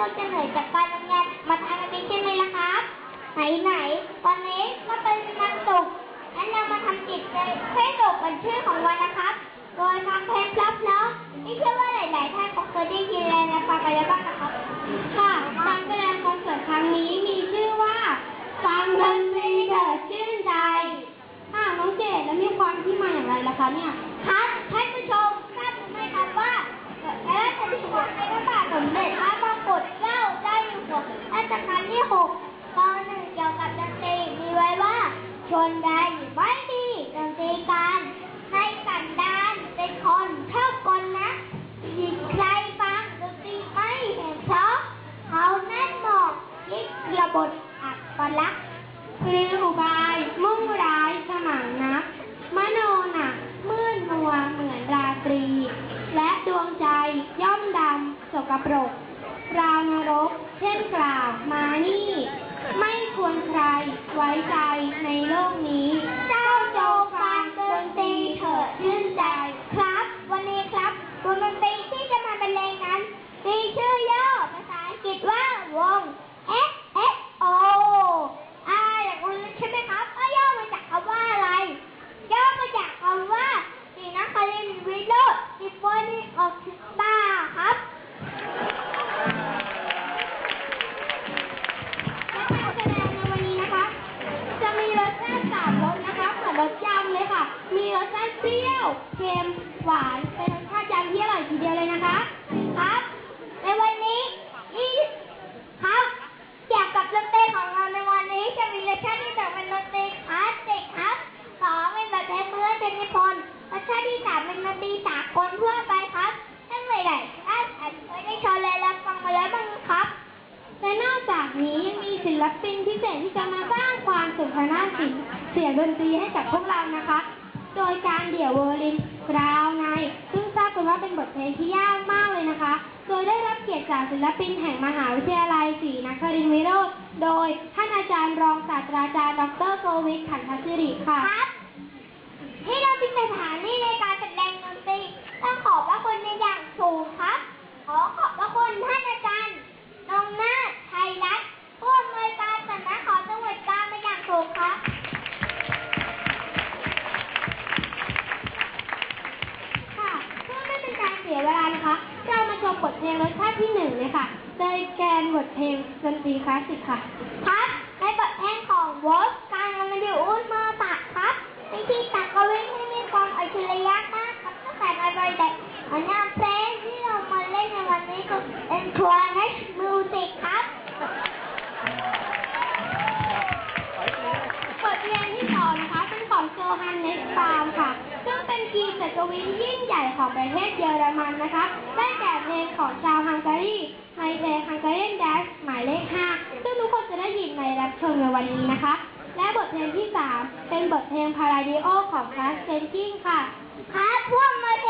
คงจะเหนื่อยจากการทำงานมาทำกันนี้ใช่ไหมล่ะครับ ไหนๆวันนี้ก็เป็นวันศุกร์งั้นเรามาทำกิจกรรมให้จบกันชื่อของวันนะครับ โดยฟังเพลงเพราะนี่เชื่อว่าหลาย ๆ ท่านคงเคยได้ยินแล้วนะฟังไปแล้วบ้างนะครับ ค่ะการแสดงคอนเสิร์ตครั้งนี้มีชื่อว่าฟังดนตรีเถิดชื่นใจค่ะน้องเจดแล้วมีความที่มาอย่างไรล่ะคะเนี่ยครับท่านผู้ชมทราบหรือไม่ครับว่าพระราชพิธีในพระบาทสมเด็จพระมงกุฎเกล้าเจ้าอยู่หัวรัชกาลที่หกตอนหนึ่งเกี่ยวกับดนตรีมีไว้ว่า ชนใดไม่ดีดนตรีการให้กันดานเป็นคนชอบกลนะยิบใครฟังดนตรีไม่เห็นเพราะเขาแน่นหมอกคิดระบทอักปลักษณ์คืออุบายมุ่งร้ายสมังนัก มโนหนักมืดมัวเหมือนราตรี และดวงใจย่อมดำสกปรกราวนรกเช่นกล่าวมานี่ ไม่ควรใครไว้ใจ เปรี้ยวเค็ม หวาน เป็นรสชาติยำที่อร่อยทีเดียวเลยนะคะ ครับ ในวันนี้นี่ครับเกี่ยวกับดนตรีของเราในวันนี้จะมีเลคชั่นที่หนึ่งเป็นดนตรีคลาสสิกครับสองเป็นแบบเพลงเพื่อเป็นนิพนธ์เลคชั่นที่สามเป็นดนตรีสากลทั่วไปครับทั้งหลายๆท่านอาจจะไม่ได้ชมเลยรับฟังมาแล้วบ้างครับและนอกจากนี้ยังมีศิลปินพิเศษที่จะมาสร้างความสุขทางด้าจีเสียงดนตรีให้กับพวกเรานะคะ โดยการเดี่ยวเวอร์ลินกราวไงซึ่งทราบกันว่าเป็นบทเพลงที่ยากมากเลยนะคะ โดยได้รับเกียรติจากศิลปินแห่งมหาวิทยาลัยศรีนครินทร์วิโรธโดยท่านอาจารย์รองศาสตราจารย์ดรโกวิทขันธสิริค่ะ ครับ ที่เราเป็นสถานที่ในการแสดงดนตรีต้องขอบพระคุณในอย่างสูงครับ ขอขอบพระคุณท่านอาจารย์นงนาถไทยรัฐผู้อำนวยการสำนักขอจังหวัดกาญเป็นอย่างสูงครับ ค่ะเพื่อไม่เป็นการเสียเวลานะคะ เรามาชมบทเพลงรสชาติที่หนึ่งเลยค่ะ โดยแกนบทเพลง ดนตรีคลาสสิกค่ะ ครับในบทเพลงของวอสการ์มาดิอุสมาตะครับวิธีตักกวินที่มีความอัจฉริยะมากครับตั้งแต่ในวัยเด็กอันนี้เพลงที่เรามาเล่นในวันนี้คือ Entrance Music ครับบทเพลงที่สองนะคะเป็นของโจฮันเนสปาล์มค่ะ ซึ่งเป็นกีจักรวินยิ่งใหญ่ของประเทศเยอรมันนะคะ ได้แก่เพลงของชาวฮังการีในเพลงฮังการีนแดชายเลข5ซึ่งทุกคนจะได้ยินในรับชมในวันนี้นะคะ และบทเพลงที่ 3 เป็นบทเพลงพาราดิโอของคลาสเซนกิ้งค่ะครับพวกมาเท